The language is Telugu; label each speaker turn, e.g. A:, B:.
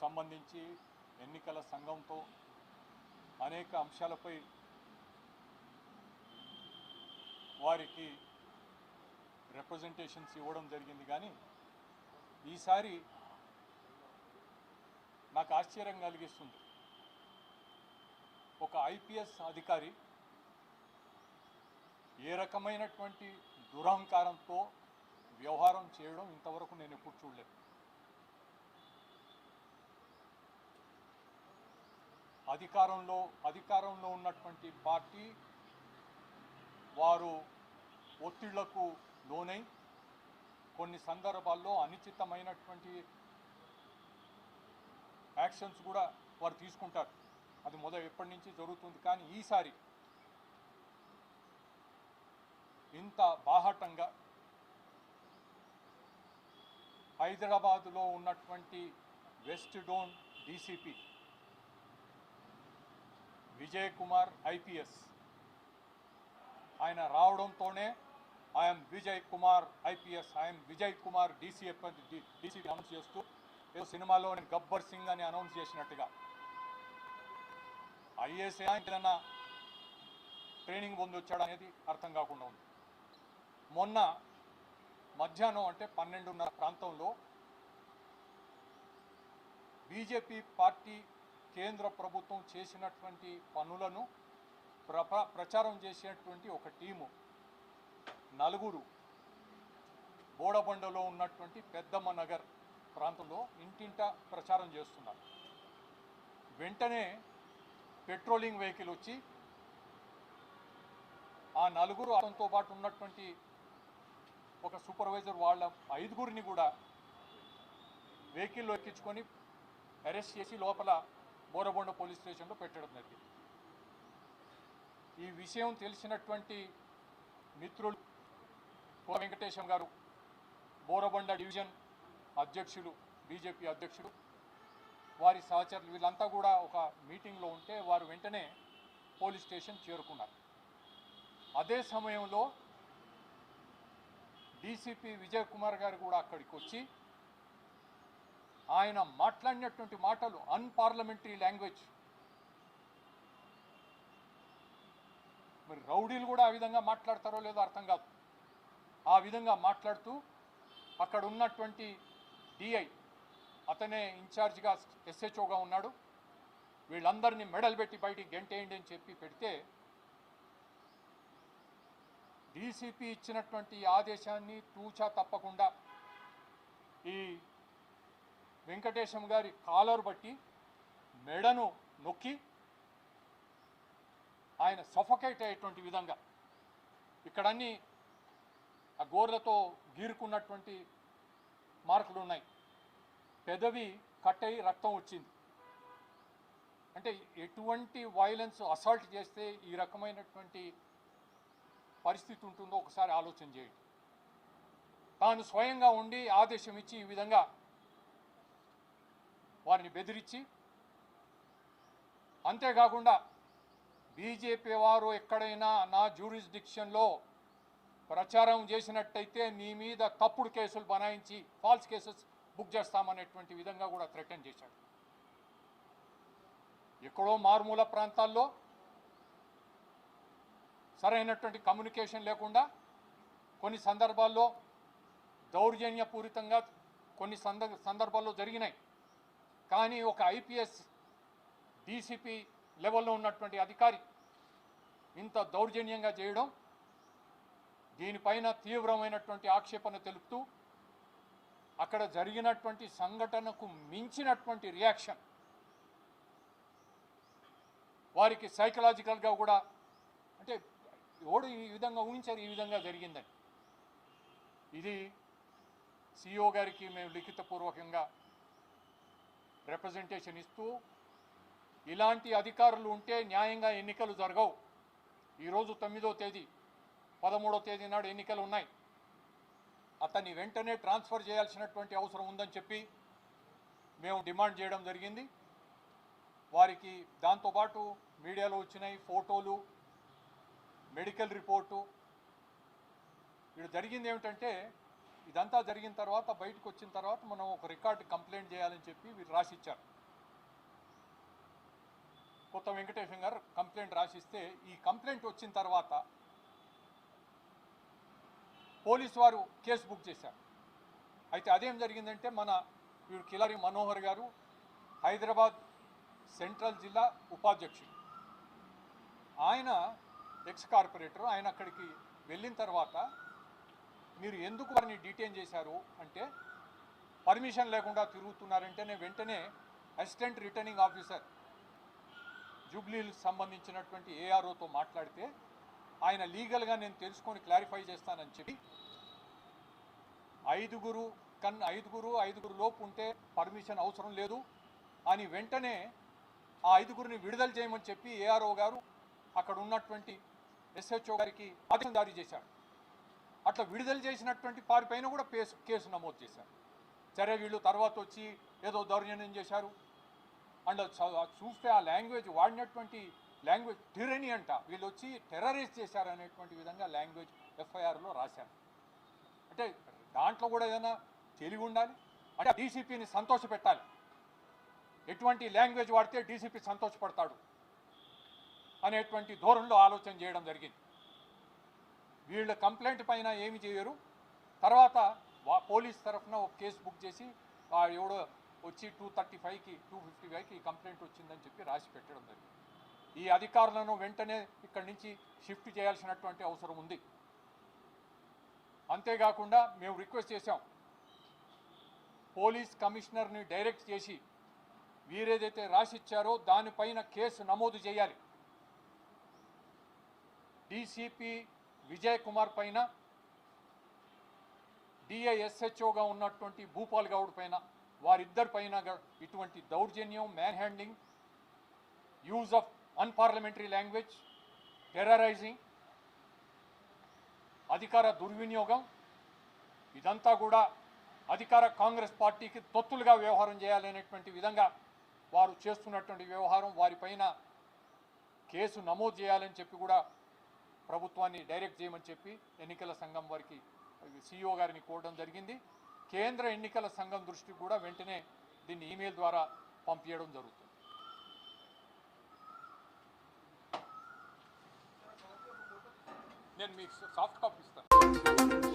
A: సంబంధించి ఎన్నికల సంఘంతో అనేక అంశాలపై వారికి రిప్రజెంటేషన్స్ ఇవ్వడం జరిగింది. కానీ ఈసారి నాకు ఆశ్చర్యం కలిగిస్తుంది. ఒక ఐపీఎస్ అధికారి ఏ రకమైనటువంటి దురహంకారంతో వ్యవహారం చేయడం ఇంతవరకు నేను ఎప్పుడు చూడలేదు. అధికారంలో అధికారంలో ఉన్నటువంటి పార్టీ వారు ఒత్తిళ్ళకు లోనై కొన్ని సందర్భాల్లో అనిశ్చితమైనటువంటి యాక్షన్స్ కూడా వారు తీసుకుంటారు. అది మొదలు ఎప్పటి నుంచి జరుగుతుంది కానీ ఈసారి ఇంత బాహటంగా హైదరాబాదులో ఉన్నటువంటి west zone DCP Vijay Kumar IPS. ఆయన రావడంతోనే I'm Vijay Kumar IPS I'm Vijay Kumar DCF DCP announce చేస్తూ ఏదో సినిమాలో నేను గబ్బర్ సింగ్ అని అనౌన్స్ చేసినట్టుగా. ఐఏఎస్ ఏదైనా ట్రైనింగ్ పొంది వచ్చాడు అనేది అర్థం కాకుండా ఉంది. మొన్న మధ్యాహ్నం అంటే పన్నెండున్నర ప్రాంతంలో బీజేపీ పార్టీ కేంద్ర ప్రభుత్వం చేసినటువంటి పనులను ప్రప ప్రచారం చేసినటువంటి ఒక టీము. నలుగురు. బోడబండలో ఉన్నటువంటి పెద్దమ్మ నగర్ ప్రాంతంలో ఇంటింట ప్రచారం చేస్తున్నారు. వెంటనే పెట్రోలింగ్ వెహికల్ వచ్చి ఆ నలుగురు అతనితో పాటు ఉన్నటువంటి ఒక సూపర్వైజర్ వాళ్ళ ఐదుగురిని కూడా వెహికల్లో ఎక్కించుకొని అరెస్ట్ చేసి లోపల బోరబొండ పోలీస్ స్టేషన్లో పెట్టడం జరిగింది. ఈ విషయం తెలిసినటువంటి మిత్రులు కో వెంకటేశం గారు బోరబండ డివిజన్ అధ్యక్షులు బీజేపీ అధ్యక్షుడు వారి సహచరులు వీళ్ళంతా కూడా ఒక మీటింగ్లో ఉంటే వారు వెంటనే పోలీస్ స్టేషన్ చేరుకున్నారు. అదే సమయంలో డీసీపీ విజయ్ కుమార్ గారు కూడా అక్కడికి వచ్చి ఆయన మాట్లాడినటువంటి మాటలు అన్పార్లమెంటరీ లాంగ్వేజ్ మరి రౌడీలు కూడా ఆ విధంగా మాట్లాడతారో లేదో అర్థం కాదు. ఆ విధంగా మాట్లాడుతూ అక్కడ ఉన్నటువంటి డిఐ అతనే ఇన్ఛార్జ్గా ఎస్హెచ్ఓగా ఉన్నాడు. వీళ్ళందరినీ మెడల్ పెట్టి బయటికి గెంటేయండి అని చెప్పి పెడితే డీసీపీ ఇచ్చినటువంటి ఆదేశాన్ని తూచా తప్పకుండా ఈ వెంకటేశం గారి కాలర్ బట్టి మెడను నొక్కి ఆయన సఫకేట్ అయ్యేటువంటి విధంగా ఇక్కడన్నీ ఆ గోర్లతో గీరుకున్నటువంటి మార్కులు ఉన్నాయి. పెదవి కట్ అయి రక్తం వచ్చింది. అంటే ఎటువంటి వైలెన్స్ అసాల్ట్ చేస్తే ఈ రకమైనటువంటి పరిస్థితి ఉంటుందో ఒకసారి ఆలోచన చేయండి. తాను స్వయంగా ఉండి ఆదేశం ఇచ్చి ఈ విధంగా వారిని బెదిరించి అంతేకాకుండా బీజేపీ వారు ఎక్కడైనా నా జ్యూరిస్డిక్షన్లో ప్రచారం చేసినట్టయితే నీ మీద తప్పుడు కేసులు బనాయించి ఫాల్స్ కేసెస్ బుక్ చేస్తామనేటువంటి విధంగా కూడా థ్రెటన్ చేశాడు. ఎక్కడో మారుమూల ప్రాంతాల్లో సరైనటువంటి కమ్యూనికేషన్ లేకుండా కొన్ని సందర్భాల్లో దౌర్జన్యపూరితంగా కొన్ని సంద సందర్భాల్లో జరిగినాయి. కానీ ఒక ఐపీఎస్ డీసీపీ లెవెల్లో ఉన్నటువంటి అధికారి ఇంత దౌర్జన్యంగా చేయడం దీనిపైన తీవ్రమైనటువంటి ఆక్షేపణ తెలుపుతూ అక్కడ జరిగినటువంటి సంఘటనకు మించినటువంటి రియాక్షన్ వారికి సైకలాజికల్గా కూడా అంటే ఎవడు ఈ విధంగా ఊహించారు ఈ విధంగా జరిగిందని. ఇది సిఇఓ గారికి మేము లిఖితపూర్వకంగా రిప్రజెంటేషన్ ఇస్తూ ఇలాంటి అధికారులు ఉంటే న్యాయంగా ఎన్నికలు జరగవు. ఈరోజు తొమ్మిదో తేదీ పదమూడో తేదీ నాడు ఎన్నికలు ఉన్నాయి. అతన్ని వెంటనే ట్రాన్స్ఫర్ చేయాల్సినటువంటి అవసరం ఉందని చెప్పి మేము డిమాండ్ చేయడం జరిగింది. వారికి దాంతోపాటు మీడియాలో వచ్చినాయి ఫోటోలు మెడికల్ రిపోర్టు. వీడు జరిగింది ఏమిటంటే ఇదంతా జరిగిన తర్వాత బయటకు వచ్చిన తర్వాత మనం ఒక రికార్డ్ కంప్లైంట్ చేయాలని చెప్పి వీరు రాసిచ్చారు. కొత్త వెంకటేశం గారు కంప్లైంట్ రాసిస్తే ఈ కంప్లైంట్ వచ్చిన తర్వాత పోలీసు వారు కేసు బుక్ చేశారు. అయితే అదేం జరిగిందంటే మన వీడు కిలారి మనోహర్ గారు హైదరాబాద్ సెంట్రల్ జిల్లా ఉపాధ్యక్షుడు. ఆయన ఎక్స్ కార్పొరేటర్ ఆయన అక్కడికి వెళ్ళిన తర్వాత మీరు ఎందుకు వారిని డీటైన్ చేశారు అంటే పర్మిషన్ లేకుండా తిరుగుతున్నారంటేనే వెంటనే అసిస్టెంట్ రిటర్నింగ్ ఆఫీసర్ జూబ్లీలకు సంబంధించినటువంటి ఏఆర్ఓతో మాట్లాడితే ఆయన లీగల్గా నేను తెలుసుకొని క్లారిఫై చేస్తానని చెప్పి ఐదుగురు కన్ ఐదుగురు ఐదుగురు లోపు ఉంటే పర్మిషన్ అవసరం లేదు అని వెంటనే ఆ ఐదుగురిని విడుదల చేయమని చెప్పి ఏఆర్ఓ గారు అక్కడ ఉన్నటువంటి ఎస్హెచ్ఓ గారికి ఆదేశం జారీ చేశాడు అట్లా విడుదల చేసినటువంటి వారిపైన కూడా కేసు కేసు నమోదు చేశారు. సరే వీళ్ళు తర్వాత వచ్చి ఏదో దౌర్జన్యం చేశారు. అండ్ చూస్తే ఆ లాంగ్వేజ్ వాడినటువంటి లాంగ్వేజ్ టిరనీ అంట. వీళ్ళు వచ్చి టెర్రరైజ్ చేశారు అనేటువంటి విధంగా లాంగ్వేజ్ ఎఫ్ఐఆర్లో రాశారు. అంటే దాంట్లో కూడా ఏదైనా తెలివి ఉండాలి. అంటే డీసీపీని సంతోషపెట్టాలి ఎటువంటి లాంగ్వేజ్ వాడితే డీసీపీ సంతోషపడతాడు అనేటువంటి ధోరణిలో ఆలోచన చేయడం జరిగింది. వీళ్ళ కంప్లైంట్ పైన ఏమి చేయరు. తర్వాత వా పోలీస్ తరఫున ఒక కేసు బుక్ చేసి ఎవడో వచ్చి టూ థర్టీ ఫైవ్కి టూ ఫిఫ్టీ ఫైవ్కి కంప్లైంట్ వచ్చిందని చెప్పి రాసి పెట్టడం జరిగింది. ఈ అధికారులను వెంటనే ఇక్కడి నుంచి షిఫ్ట్ చేయాల్సినటువంటి అవసరం ఉంది. అంతేకాకుండా మేము రిక్వెస్ట్ చేశాం. పోలీస్ కమిషనర్ని డైరెక్ట్ చేసి వీరేదైతే రాసిచ్చారో దానిపైన కేసు నమోదు చేయాలి. డీసీపీ విజయ్ కుమార్ పైన డిఐఎస్హెచ్ఓగా ఉన్నటువంటి భూపాల్ గౌడ్ పైన వారిద్దరి పైన ఇటువంటి దౌర్జన్యం manhandling use of unparliamentary language terrorising అధికార దుర్వినియోగం ఇదంతా కూడా అధికార కాంగ్రెస్ పార్టీకి తొత్తులుగా వ్యవహారం చేయాలనేటువంటి విధంగా వారు చేస్తున్నటువంటి వ్యవహారం వారిపైన కేసు నమోదు చేయాలని చెప్పి కూడా ప్రభుత్వాన్ని డైరెక్ట్ చేయమని చెప్పి ఎన్నికల సంఘం వారికి సిఇఓ గారిని కోరడం జరిగింది. కేంద్ర ఎన్నికల సంఘం దృష్టికి కూడా వెంటనే దీన్ని ఈమెయిల్ ద్వారా పంపించడం జరుగుతుంది. నేను మీకు సాఫ్ట్ కాపీ ఇస్తాను.